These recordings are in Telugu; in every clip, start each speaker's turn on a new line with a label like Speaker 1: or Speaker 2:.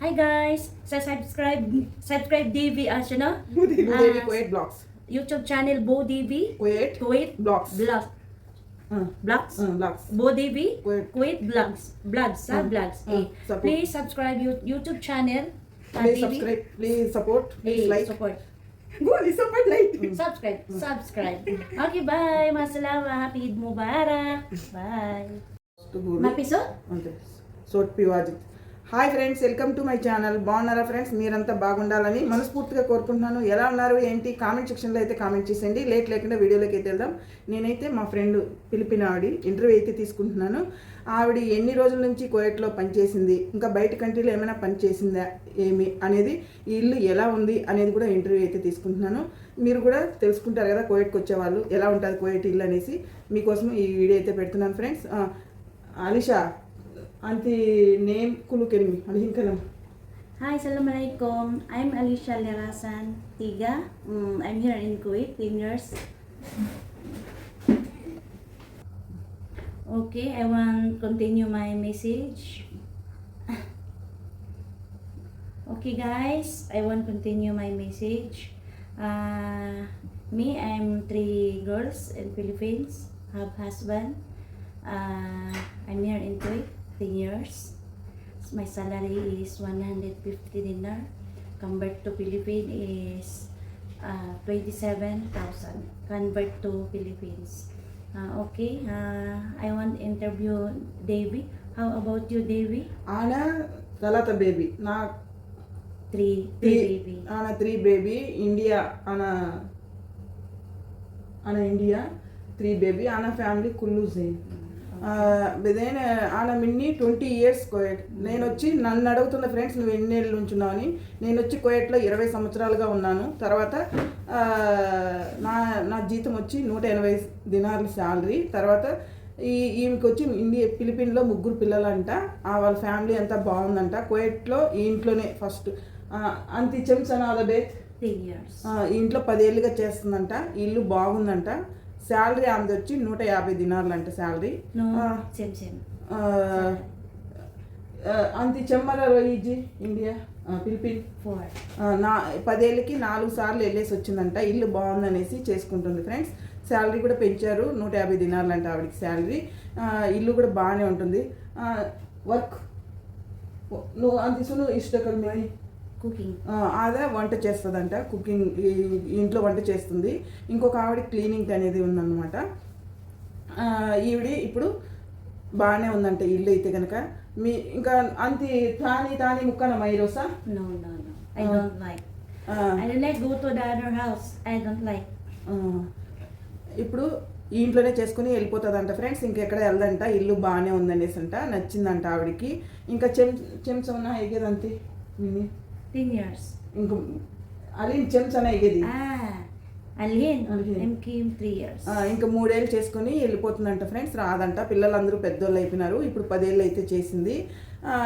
Speaker 1: Hi guys! Sa subscribe subscribe DV uh, ano?
Speaker 2: Budevi
Speaker 1: Ah,
Speaker 2: Kuwait Blocks.
Speaker 1: YouTube channel Bo DV
Speaker 2: Kuwait
Speaker 1: Kuwait
Speaker 2: Blocks.
Speaker 1: Vlogs
Speaker 2: Uh,
Speaker 1: Vlogs
Speaker 2: uh, Blocks.
Speaker 1: Bo DV
Speaker 2: Kuwait.
Speaker 1: Kuwait Vlogs Vlogs sa
Speaker 2: Mm.
Speaker 1: Vlogs
Speaker 2: Mm.
Speaker 1: eh.
Speaker 2: Support.
Speaker 1: Please subscribe you, YouTube channel uh,
Speaker 2: Please
Speaker 1: DV.
Speaker 2: subscribe. Please support. Please
Speaker 1: Eh,
Speaker 2: like.
Speaker 1: support
Speaker 2: Boleh support like.
Speaker 1: subscribe subscribe okay bye masalama happy Eid Mubarak bye Mapiso?
Speaker 2: అంతే సోట్ పివాజిత్. Hi friends welcome to my channel బాగున్నారా ఫ్రెండ్స్ మీరంతా బాగుండాలని మనస్ఫూర్తిగా కోరుకుంటున్నాను. ఎలా ఉన్నారు ఏంటి? కామెంట్ సెక్షన్లో అయితే కామెంట్ చేసేయండి. లేట్ లేకుండా వీడియోలోకి అయితే వెళ్దాం. నేనైతే మా ఫ్రెండ్ పిలిపిన ఆవిడ ఇంటర్వ్యూ అయితే తీసుకుంటున్నాను. ఆవిడ ఎన్ని రోజుల నుంచి కోయట్లో పనిచేసింది? ఇంకా బయట కంట్రీలో ఏమైనా పనిచేసిందా ఏమి అనేది ఈ ఇల్లు ఎలా ఉంది అనేది కూడా ఇంటర్వ్యూ అయితే తీసుకుంటున్నాను. మీరు కూడా తెలుసుకుంటారు కదా కోయట్కి వచ్చేవాళ్ళు ఎలా ఉంటుంది కోయట్ ఇల్లు అనేసి. మీకోసం ఈ వీడియో అయితే పెడుతున్నాను friends Alisha anti name kulu kerimi, alihin ka lang.
Speaker 1: Hi, Assalamualaikum. I'm Alicia Lerasan Tiga. Mm, I'm here in Kuwait, 10 years. Okay, I want continue my message. Okay, guys, I want continue my message. Uh, me, I'm three girls in Philippines, have husband. Uh, I'm here in Kuwait, 10 years. My salary is 150 dinar. Convert to Philippine is uh, 27,000. Convert to Philippines. Uh, okay, uh, I want interview Davy. How about you, Davy?
Speaker 2: Ana talata baby. Na
Speaker 1: Three, three baby.
Speaker 2: ana three baby. India ana ana India three baby. Ana family kullu zain. Then ఆన మిన్ని ట్వంటీ ఇయర్స్ కోయట్. నేను వచ్చి నన్ను అడుగుతున్న ఫ్రెండ్స్ నువ్వు ఎన్ని ఏళ్ళు ఉంచున్నావు అని నేను వచ్చి కోయట్లో ఇరవై సంవత్సరాలుగా ఉన్నాను. తర్వాత నా నా జీతం వచ్చి నూట ఎనభై దినార్ల శాలరీ. తర్వాత ఈ ఈమెకి వచ్చి ఇండియా ఫిలిపిన్లో ముగ్గురు పిల్లలంట. ఆ వాళ్ళ ఫ్యామిలీ అంతా బాగుందంట. కోయట్లో ఈ ఇంట్లోనే ఫస్ట్ అంత చెంచ్ అనాదే
Speaker 1: Three years.
Speaker 2: ఈ ఇంట్లో పదేళ్ళుగా చేస్తుందంట. ఇల్లు బాగుందంట. శాలరీ ఆమెది వచ్చి నూట యాభై దినార్లు అంట శాలరీ. అంత చెమ్మల రోయిజీ ఇండియా. ఆ, నా పదేళ్ళకి నాలుగు సార్లు వెళ్ళేసి వచ్చిందంట. ఇల్లు బాగుందనేసి చేసుకుంటుంది ఫ్రెండ్స్. శాలరీ కూడా పెంచారు. నూట యాభై దినార్లు అంట ఆవిడకి శాలరీ. ఇల్లు కూడా బాగానే ఉంటుంది. వర్క్. నువ్వు అంత సును ఇష్టకరమే ఆ, ఆదా వంట చేస్తుందంట కుకింగ్ ఇంట్లో వంట చేస్తుంది. ఇంకొక ఆవిడ క్లీనింగ్ అనేది ఉందన్నమాట. ఈవిడ ఇప్పుడు బాగానే ఉందంట ఇల్లు అయితే కనుక మీ ఇంకా అంతి తాని తాని ముక్కన మైరోసా. ఇప్పుడు ఈ ఇంట్లోనే చేసుకుని వెళ్ళిపోతుందంట ఫ్రెండ్స్ ఇంకెక్కడ వెళ్దంట ఇల్లు బాగానే ఉందనేసి అంట నచ్చిందంట ఆవిడకి. ఇంకా చెం చెంచమన్నా ఎగేదంతే ఇంక అలిన్
Speaker 1: Kim three years.
Speaker 2: ఆ, ఇంకా మూడేళ్ళు చేసుకొని వెళ్ళిపోతుందంట ఫ్రెండ్స్ రాదంట. పిల్లలందరూ పెద్దోళ్ళు అయిపోయినారు. ఇప్పుడు పదేళ్ళు అయితే చేసింది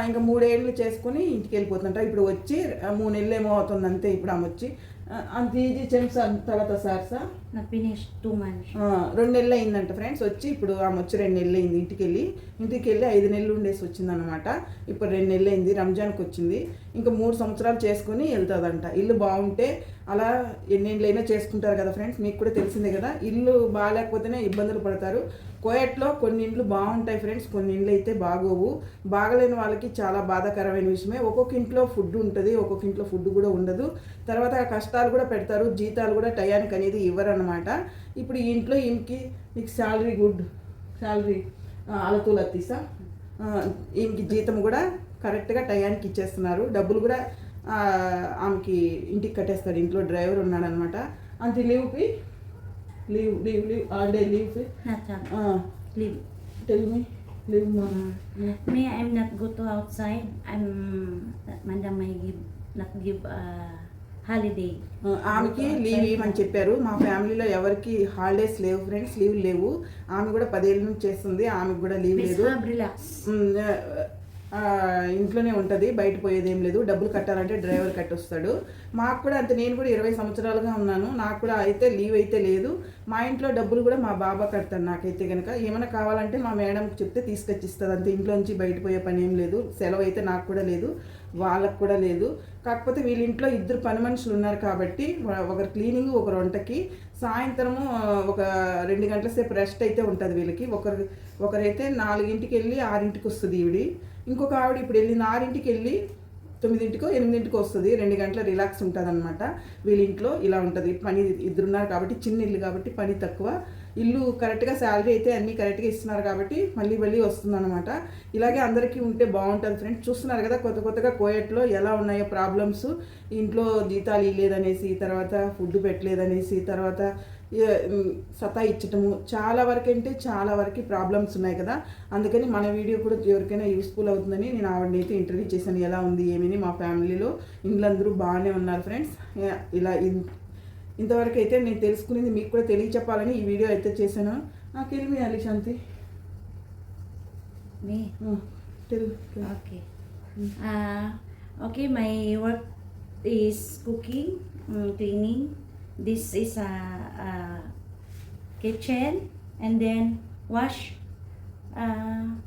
Speaker 2: ఇంకా మూడేళ్ళు చేసుకొని ఇంటికి వెళ్ళిపోతుందంట. ఇప్పుడు వచ్చి మూడు నెలలు ఏమో అవుతుంది అంతే ఇప్పుడు ఆమె వచ్చి. అంత ఈజీ చెంచ తర్వాత సార్ సార్. రెండు నెలలు అయిందంట ఫ్రెండ్స్ వచ్చి ఇప్పుడు ఆమె వచ్చి రెండు నెలలు అయింది ఇంటికి వెళ్ళి ఇంటికి వెళ్ళి ఐదు నెలలు ఉండేసి వచ్చిందనమాట ఇప్పుడు రెండు నెలలు అయింది రంజాన్కి వచ్చింది. ఇంకా మూడు సంవత్సరాలు చేసుకుని వెళ్తుందంట. ఇల్లు బాగుంటే అలా ఎన్నేళ్ళైనా చేసుకుంటారు కదా ఫ్రెండ్స్ మీకు కూడా తెలిసిందే కదా ఇల్లు బాగాలేకపోతేనే ఇబ్బందులు పడతారు. కోయట్లో కొన్ని ఇండ్లు బాగుంటాయి ఫ్రెండ్స్ కొన్ని ఇండ్లు అయితే బాగోవు. బాగలేని వాళ్ళకి చాలా బాధాకరమైన విషయమే. ఒక్కొక్క ఇంట్లో ఫుడ్ ఉంటుంది ఒక్కొక్క ఇంట్లో ఫుడ్ కూడా ఉండదు. తర్వాత కష్టాలు కూడా పెడతారు జీతాలు కూడా టయానికి అనేది ఇవ్వరు ఇవ్వరన్నమాట ఇప్పుడు ఈ ఇంట్లో ఈమెకి మీకు శాలరీ గుడ్ శాలరీ అలతూలు అత్తీసా ఈమెకి జీతం కూడా కరెక్ట్గా టయానికి ఇచ్చేస్తున్నారు. డబ్బులు కూడా ఆమెకి ఇంటికి కట్టేస్తాడు ఇంట్లో డ్రైవర్ ఉన్నాడనమాట అంత లీవ్కి leave leave leave all
Speaker 1: day leave. Leave.
Speaker 2: Tell me. Leave
Speaker 1: Me, I'm not go to outside. I'm madam may give not give uh, holiday.
Speaker 2: ఆమెకి లీవ్ ఇవ్వమని చెప్పారు. మా ఫ్యామిలీలో ఎవరికి హాలిడేస్ లేవు ఫ్రెండ్స్ లీవ్ లేవు. ఆమె కూడా పదేళ్ళ నుంచి చేస్తుంది ఆమెకి కూడా లీవ్ లేదు. ఇంట్లోనే ఉంటుంది బయట పోయేది ఏం లేదు. డబ్బులు కట్టాలంటే డ్రైవర్ కట్టొస్తాడు. మాకు కూడా అంతే నేను కూడా ఇరవై సంవత్సరాలుగా ఉన్నాను. నాకు కూడా అయితే లీవ్ అయితే లేదు. మా ఇంట్లో డబ్బులు కూడా మా బాబా కడతాడు నాకైతే కనుక ఏమైనా కావాలంటే మా మేడంకి చెప్తే తీసుకొచ్చి ఇస్తుంది అంతే ఇంట్లోంచి బయట పోయే పని ఏం లేదు. సెలవు అయితే నాకు కూడా లేదు వాళ్ళకు కూడా లేదు. కాకపోతే వీళ్ళ ఇంట్లో ఇద్దరు పని మనుషులు ఉన్నారు కాబట్టి ఒకరు క్లీనింగ్ ఒకరు వంటకి. సాయంత్రము ఒక రెండు గంటల సేపు రెస్ట్ అయితే ఉంటుంది వీళ్ళకి. ఒకరు ఒకరైతే నాలుగింటికి వెళ్ళి ఆరింటికి వస్తుంది ఈవిడి. ఇంకొక ఆవిడ ఇప్పుడు వెళ్ళింది. ఆరింటికి వెళ్ళి తొమ్మిదింటికో ఎనిమిదింటికి వస్తుంది. రెండు గంటల రిలాక్స్ ఉంటుంది అనమాట వీళ్ళింట్లో ఇలా ఉంటుంది. పని ఇద్దరున్నారు కాబట్టి చిన్న ఇల్లు కాబట్టి పని తక్కువ. ఇల్లు కరెక్ట్గా శాలరీ అయితే అన్నీ కరెక్ట్గా ఇస్తున్నారు కాబట్టి మళ్ళీ మళ్ళీ వస్తుందన్నమాట. ఇలాగే అందరికీ ఉంటే బాగుంటుంది ఫ్రెండ్స్. చూస్తున్నారు కదా కొత్త కొత్తగా కోయట్లో ఎలా ఉన్నాయో ప్రాబ్లమ్స్. ఇంట్లో జీతాలు ఇవ్వలేదనేసి తర్వాత ఫుడ్ పెట్టలేదనేసి తర్వాత సతాయిచ్చటము. చాలా వరకు అంటే చాలా వరకు ప్రాబ్లమ్స్ ఉన్నాయి కదా. అందుకని మన వీడియో కూడా ఎవరికైనా యూస్ఫుల్ అవుతుందని నేను ఆవిడని అయితే ఇంటర్వ్యూ చేశాను. ఎలా ఉంది ఏమని మా ఫ్యామిలీలో ఇండ్లందరూ బాగానే ఉన్నారు ఫ్రెండ్స్. ఇలా ఇంతవరకు అయితే నేను తెలుసుకునేది మీకు కూడా తెలియచెప్పాలని ఈ వీడియో అయితే చేశాను. నాకు వెళ్ళి అలి శాంతి
Speaker 1: Me?
Speaker 2: ఆ, తెలు
Speaker 1: Okay. Uh, okay, my This is a, a kitchen, and then wash. Uh,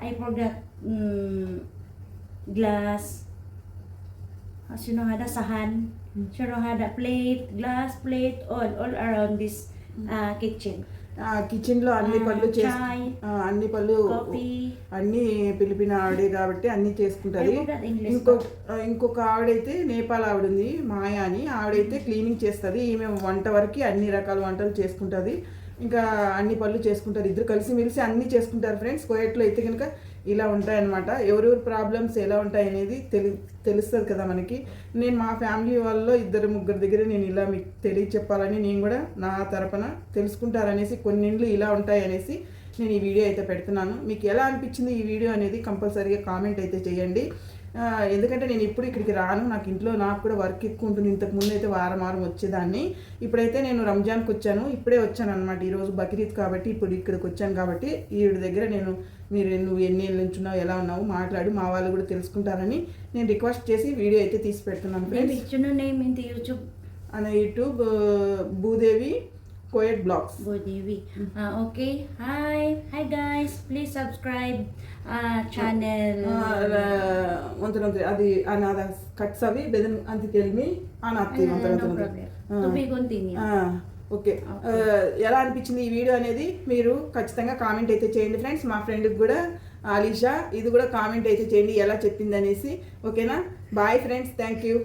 Speaker 1: I forgot mm, glass. Uh, Sino hada sahan. Sino hada plate, glass, plate, all all around this uh, kitchen.
Speaker 2: కిచెన్లో అన్ని పనులు ఆ, అన్ని పనులు
Speaker 1: Coffee.
Speaker 2: అన్ని పిలిపిన ఆవిడే కాబట్టి అన్ని చేసుకుంటది. ఇంకో ఇంకొక ఆవిడైతే నేపాల్ ఆవిడ ఉంది మాయ అని ఆవిడైతే క్లీనింగ్ చేస్తుంది. ఈమె వంట వరకు అన్ని రకాల వంటలు చేసుకుంటుంది. ఇంకా అన్ని పనులు చేసుకుంటారు ఇద్దరు కలిసి మెలిసి అన్ని చేసుకుంటారు ఫ్రెండ్స్. కోయట్లో అయితే కనుక ఇలా ఉంటాయన్నమాట. ఎవరెవరి ప్రాబ్లమ్స్ ఎలా ఉంటాయి అనేది తెలి తెలుస్తుంది కదా మనకి. నేను మా ఫ్యామిలీ వాళ్ళలో ఇద్దరు ముగ్గురు దగ్గర నేను ఇలా మీకు తెలియ చెప్పాలని నేను కూడా నా తరపున తెలుసుకుంటారనేసి కొన్ని ఇండ్లు ఇలా ఉంటాయి అనేసి నేను ఈ వీడియో అయితే పెడుతున్నాను. మీకు ఎలా అనిపించింది ఈ వీడియో అనేది కంపల్సరీగా కామెంట్ అయితే చేయండి. ఎందుకంటే నేను ఇప్పుడు ఇక్కడికి రాను. నాకు ఇంట్లో నాకు కూడా వర్క్ ఎక్కువ ఉంటుంది. ఇంతకు ముందు అయితే వారం వారం వచ్చేదాన్ని. ఇప్పుడైతే నేను రంజాన్కి వచ్చాను. ఇప్పుడే వచ్చాను అనమాట ఈరోజు బక్రీద్ కాబట్టి. ఇప్పుడు ఇక్కడికి వచ్చాను కాబట్టి. ఈవిడ దగ్గర నేను మీరు నువ్వు ఎన్ని ఏళ్ళు నుంచున్నావు ఎలా ఉన్నావు మాట్లాడి. మా వాళ్ళు కూడా తెలుసుకుంటారని నేను రిక్వెస్ట్ చేసి వీడియో అయితే తీసి పెడుతున్నాను ఫ్రెండ్స్
Speaker 1: YouTube.
Speaker 2: అనే YouTube Bhudevi కోయట్ blogs
Speaker 1: Bodevi. Uh, okay. Hi. Hi guys. Please subscribe uh, channel.
Speaker 2: ಒಂಥರ ಒಂಥರ ಅದು ಅನಾದ ಕಟ್ಸವಿ ಬೆದನ್ ಅಂತ ಕೇಳ್ಮಿ ಅನಾತ್ತಿ
Speaker 1: Uh,
Speaker 2: ಒಂಥರ
Speaker 1: no
Speaker 2: ಒಂಥರ
Speaker 1: problem. To be continued.
Speaker 2: Okay ఎలా అనిపించింది ఈ వీడియో అనేది మీరు ఖచ్చితంగా కామెంట్ అయితే చేయండి ఫ్రెండ్స్ మా ఫ్రెండ్కి కూడా ఆలీషా ఇది కూడా కామెంట్ అయితే చేయండి ఎలా చెప్పింది అనేసి ఓకేనా బాయ్ ఫ్రెండ్స్ థ్యాంక్ యూ